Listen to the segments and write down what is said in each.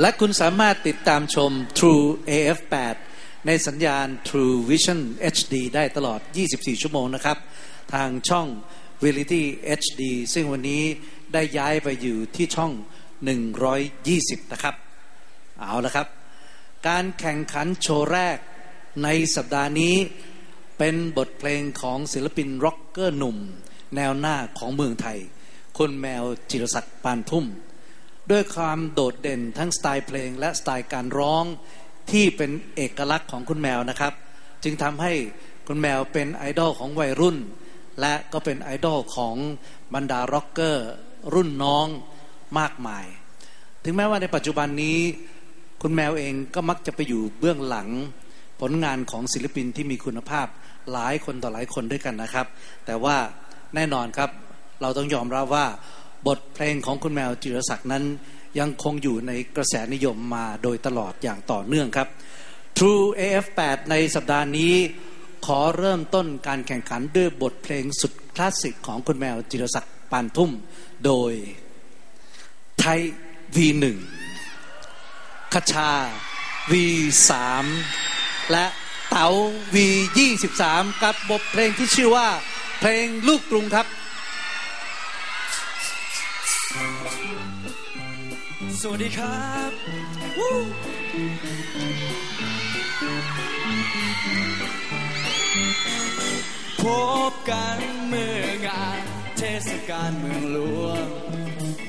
และคุณสามารถติดตามชม True AF8 ในสัญญาณ True Vision HD ได้ตลอด 24 ชั่วโมงนะครับ ทางช่อง Reality HD ซึ่งวันนี้ได้ย้ายไปอยู่ที่ช่อง 120 นะครับ เอาละครับ การแข่งขันโชว์แรกในสัปดาห์นี้เป็นบทเพลงของศิลปินร็อกเกอร์หนุ่ม แนวหน้าของเมืองไทย คุณแมวจิรศักดิ์ปานพุ่ม ด้วยความโดดเด่นทั้งสไตล์เพลง และสไตล์การร้องที่เป็นเอกลักษณ์ของคุณแมวนะครับ จึงทำให้คุณแมวเป็นไอดอลของวัยรุ่น และก็เป็นไอดอลของบรรดาร็อกเกอร์รุ่นน้องมากมาย ถึงแม้ว่าในปัจจุบันนี้ คุณแมวเองก็มักจะไปอยู่เบื้องหลังผลงานของศิลปินที่มีคุณภาพหลายคนต่อหลายคนด้วยกันนะครับ แต่ว่าแน่นอนครับเราต้องยอมรับว่า บทเพลงของคุณแมวจิรศักดิ์นั้น ยังคงอยู่ในกระแสนิยมมาโดยตลอดอย่างต่อเนื่องครับ True AF8 ในสัปดาห์นี้ ขอเริ่มต้นการแข่งขันด้วยบทเพลงสุดคลาสสิกของคุณแมวจิรศักดิ์ปานทุ่ม โดย ไทย V1 คชา V3 และเต๋า V23 กับบทเพลงที่ชื่อว่า เพลงลูกกรุงครับ วัสดีครับพบกันเมื่องานเทศกาลเมืองหลวง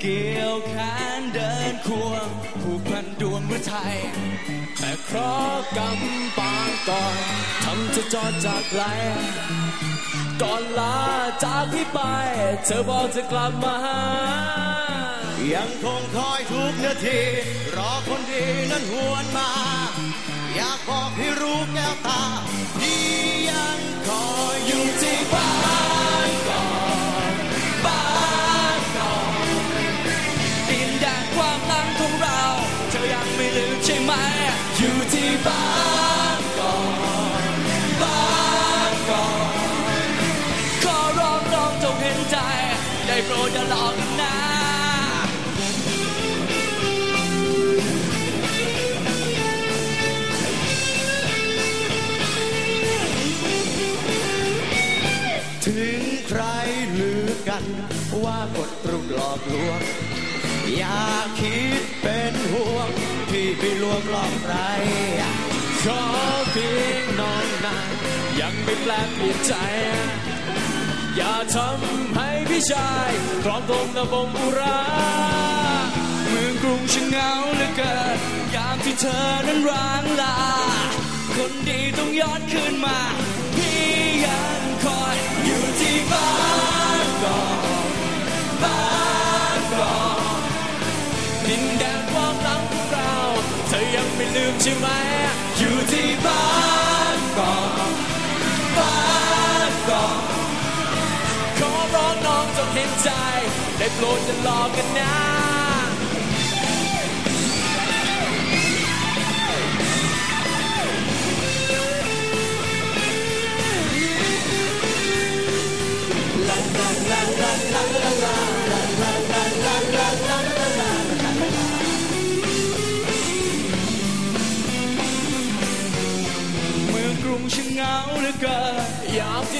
เกี่ยวแขนเดินควงผูกพันดวงเมื่อไทย แต่เคราะห์กำปางก่อนทำจะจอดจากไกลก่อนลาจากพี่ไป เธอบอกจะกลับมาหา ยังคงคอยทุกนาที รอคนดีนั้นหวนมา อยากบอกให้รู้แก้วตา ที่ยังคอยอยู่ที่บ้าน ว่ากดปรุกหลอกลวง อย่าคิดเป็นห่วงพี่ไปลวงหลอกใครขอเพียงน้องนายยังไม่แปลเปลี่ยนใจ อย่าทำให้พี่ชายครองตรงระบมอุราเมืองกรุงช่างเหงาเหลือเกินยามที่เธอนั้นร้างลา คนดีต้องย้อนคืนมา ใช่ไหมอยู่ที่บ้านก่อนบ้านก่อนขอร้องน้องจงเห็นใจ ได้โปรดอย่าหลอกกันนะ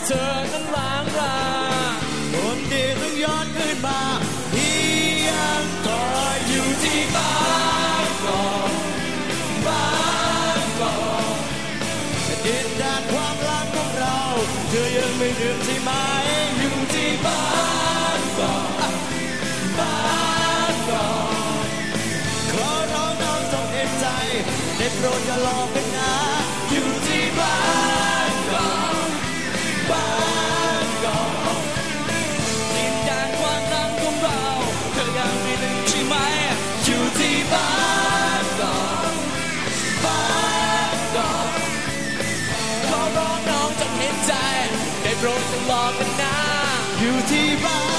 เธอนั้นล้างราคนดีต้องย้อนขึ้นมาพี่ยังคอยอยู่ที่บ้านก่อนบ้านก่อนดินแดนความรักของเราเธอยังไม่ลืมใช่ไหมอยู่ที่บ้านก่อนบ้านก่อนขอร้องน้องจงเห็นใจได้โปรดอย่าหลอกกันนะ โปรดอย่าหลอกกันนะอยู่ที่บ้าน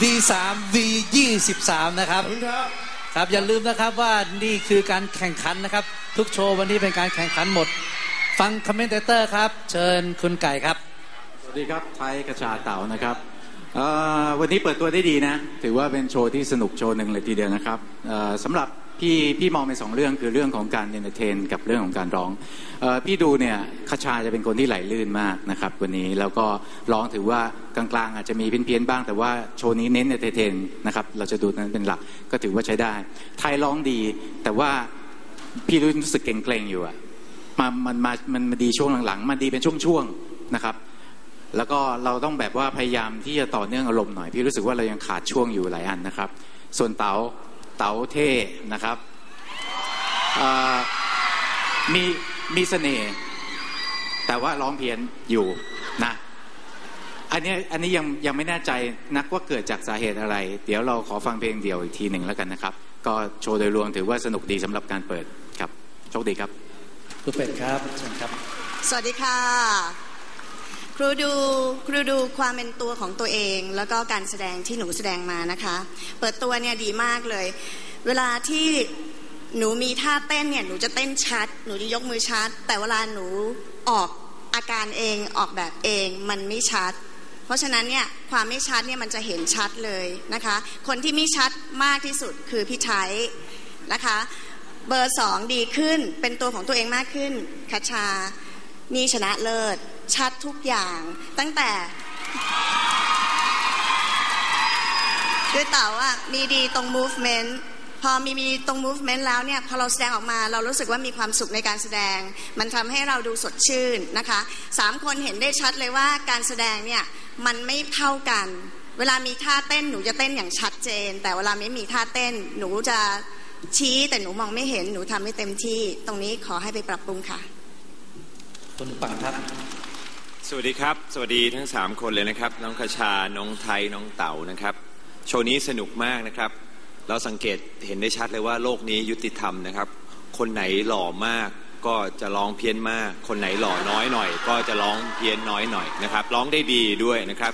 V3 V23 นะครับ ขอบคุณครับครับอย่าลืมนะครับว่านี่คือการแข่งขันนะครับ ทุกโชว์วันนี้เป็นการแข่งขันหมด ฟังคอมเมนเตอร์ครับ เชิญคุณไก่ครับ สวัสดีครับ ไทยกระชาเต่านะครับเอ่อวันนี้เปิดตัวได้ดีนะ ถือว่าเป็นโชว์ที่สนุกโชว์หนึ่งเลยทีเดียวนะครับเอ่อสำหรับ พี่พี่มองเป็นสองเรื่องคือเรื่องของการเอนเตอร์เทนกับเรื่องของการร้องออพี่ดูเนี่ยคชาจะเป็นคนที่ไหลลื่นมากนะครับวันนี้แล้วก็ร้องถือว่ากลางๆ อาจจะมีเพี้ยนๆบ้าง แต่ว่าโชว์นี้เน้นเอนเตอร์เทนนะครับเราจะดูนั้นเป็นหลักก็ถือว่าใช้ได้ ไทยร้องดี แต่ว่าพี่รู้สึกเกรงๆอยู่อะมามันมามันมาดีช่วงหลังๆมันดีเป็นช่วงๆนะครับ แล้วก็เราต้องแบบว่าพยายามที่จะต่อเนื่องอารมณ์หน่อยพี่รู้สึกว่าเรายังขาดช่วงอยู่หลายอันนะครับ ส่วนเต๋า เต๋าเท่นะครับเอ่อมีมีเสน่ห์แต่ว่าร้องเพี้ยนอยู่นะอันนี้อันนี้ยังยังไม่แน่ใจนักว่าเกิดจากสาเหตุอะไร เดี๋ยวเราขอฟังเพลงเดียวอีกทีหนึ่งแล้วกันนะครับ ก็โชว์โดยรวมถือว่าสนุกดีสำหรับการเปิดครับโชคดีครับคุณเป็ดครับเชิญครับ สวัสดีค่ะ ครูดูครูดูความเป็นตัวของตัวเอง แล้วก็การแสดงที่หนูแสดงมานะคะ เปิดตัวเนี่ยดีมากเลย เวลาที่หนูมีท่าเต้นเนี่ยหนูจะเต้นชัด หนูจะยกมือชัด แต่เวลาหนูออกอาการเองออกแบบเองมันไม่ชัด เพราะฉะนั้นเนี่ยความไม่ชัดเนี่ยมันจะเห็นชัดเลยนะคะ คนที่ไม่ชัดมากที่สุดคือพี่ไทยนะคะเบอร์สองดีขึ้นเป็นตัวของตัวเองมากขึ้นคัชชานี่ชนะเลิศ ชัดทุกอย่างตั้งแต่ด้วยเต่าว่ามีดีตรง movement พอมีมีตรง movement แล้วเนี่ยพอเราแสดงออกมาเรารู้สึกว่ามีความสุขในการแสดง มันทำให้เราดูสดชื่นนะคะสามคนเห็นได้ชัดเลยว่าการแสดงเนี่ยมันไม่เท่ากัน เวลามีท่าเต้นหนูจะเต้นอย่างชัดเจน แต่เวลาไม่มีท่าเต้นหนูจะชี้แต่หนูมองไม่เห็นหนูทำไม่เต็มที่ ตรงนี้ขอให้ไปปรับปรุงค่ะ คุณปังครับ สวัสดีครับ สวัสดีทั้ง3คนเลยนะครับ น้องคชา น้องไทย น้องเต๋านะครับ โชว์นี้สนุกมากนะครับ เราสังเกตเห็นได้ชัดเลยว่าโลกนี้ยุติธรรมนะครับ คนไหนหล่อมากก็จะร้องเพี้ยนมาก คนไหนหล่อน้อยหน่อย ก็จะร้องเพี้ยนน้อยหน่อยนะครับ ร้องได้ดีด้วยนะครับ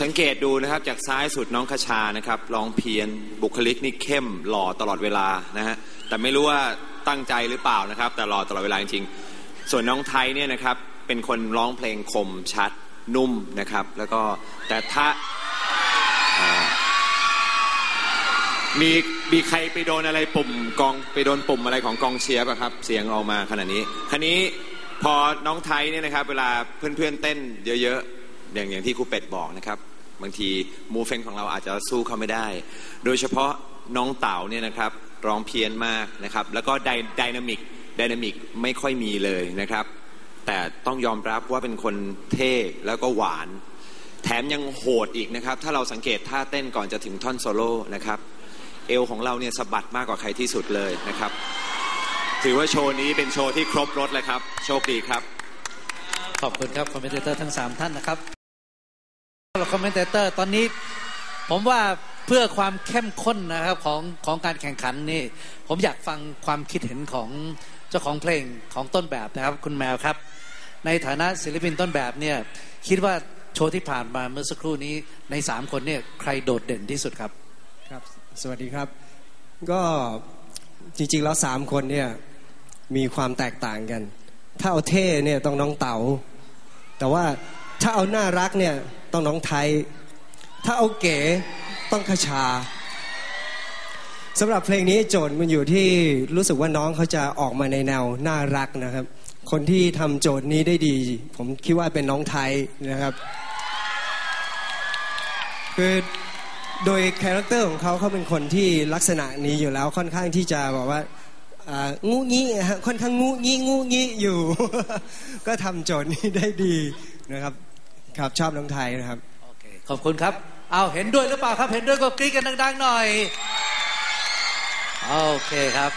สังเกตดูนะครับจากซ้ายสุดน้องคชานะครับร้องเพี้ยนบุคลิกนี่เข้มหล่อตลอดเวลานะฮะ แต่ไม่รู้ว่าตั้งใจหรือเปล่านะครับ แต่หล่อตลอดเวลาจริงๆ ส่วนน้องไทยเนี่ยนะครับ เป็นคนร้องเพลงคมชัดนุ่มนะครับ แล้วก็แต่ถ้ามีมีใครไปโดนอะไรปุ่มกองไปโดนปุ่มอะไรของกองเชียร์ป่ะครับ เสียงออกมาขนาดนี้คันนี้พอน้องไทยเนี่ยนะครับ เวลาเพื่อนๆเต้นเยอะๆอย่างอย่างที่ครูเป็ดบอกนะครับ บางทีมูเฟนของเราอาจจะสู้เขาไม่ได้ โดยเฉพาะน้องเต๋าเนี่ยนะครับร้องเพี้ยนมากนะครับ แล้วก็ไดไดนามิกไดนามิกไม่ค่อยมีเลยนะครับ แต่ต้องยอมรับว่าเป็นคนเท่แล้วก็หวาน แถมยังโหดอีกนะครับ ถ้าเราสังเกตท่าเต้นก่อนจะถึงท่อนโซโล่นะครับ เอวของเราเนี่ยสะบัดมากกว่าใครที่สุดเลยนะครับ ถือว่าโชว์นี้เป็นโชว์ที่ครบรถเลยครับ โชคดีครับ ขอบคุณครับคอมเมนเตอร์ทั้ง 3 ท่านนะครับสำหรับคอมเมนเตอร์ตอนนี้ผมว่าเพื่อความเข้มข้นนะครับของของการแข่งขันนี่ ผมอยากฟังความคิดเห็นของเจ้าของเพลงของต้นแบบนะครับ คุณแมวครับ ในฐานะศิลปินต้นแบบเนี่ยคิดว่าโชว์ที่ผ่านมาเมื่อสักครู่นี้ใน 3 คนเนี่ยใครโดดเด่นที่สุดครับครับ สวัสดีครับ ก็จริงๆแล้วสามคนเนี่ยมีความแตกต่างกัน ถ้าเอาเท่เนี่ยต้องน้องเต๋าแต่ว่าถ้าเอาน่ารักเนี่ยต้องน้องไทย ถ้าเอาเก๋ต้องคชาสำหรับเพลงนี้โจทย์มันอยู่ที่รู้สึกว่าน้องเขาจะออกมาในแนวน่ารักนะครับ คนที่ทำโจทย์นี้ได้ดี ผมคิดว่าเป็นน้องไทยนะครับ คือโดยคาแรคเตอร์ของเขาเขาเป็นคนที่ลักษณะนี้อยู่แล้วค่อนข้างที่จะบอกว่างูงี้ฮะค่อนข้างงูงี้งูงี้อยู่ ก็ทำโจทย์นี้ได้ดีนะครับ ครับชอบน้องไทยนะครับโอเคขอบคุณครับเอาเห็นด้วยหรือเปล่าครับ เห็นด้วยก็กรี๊ดกันดังๆหน่อยโอเคครับ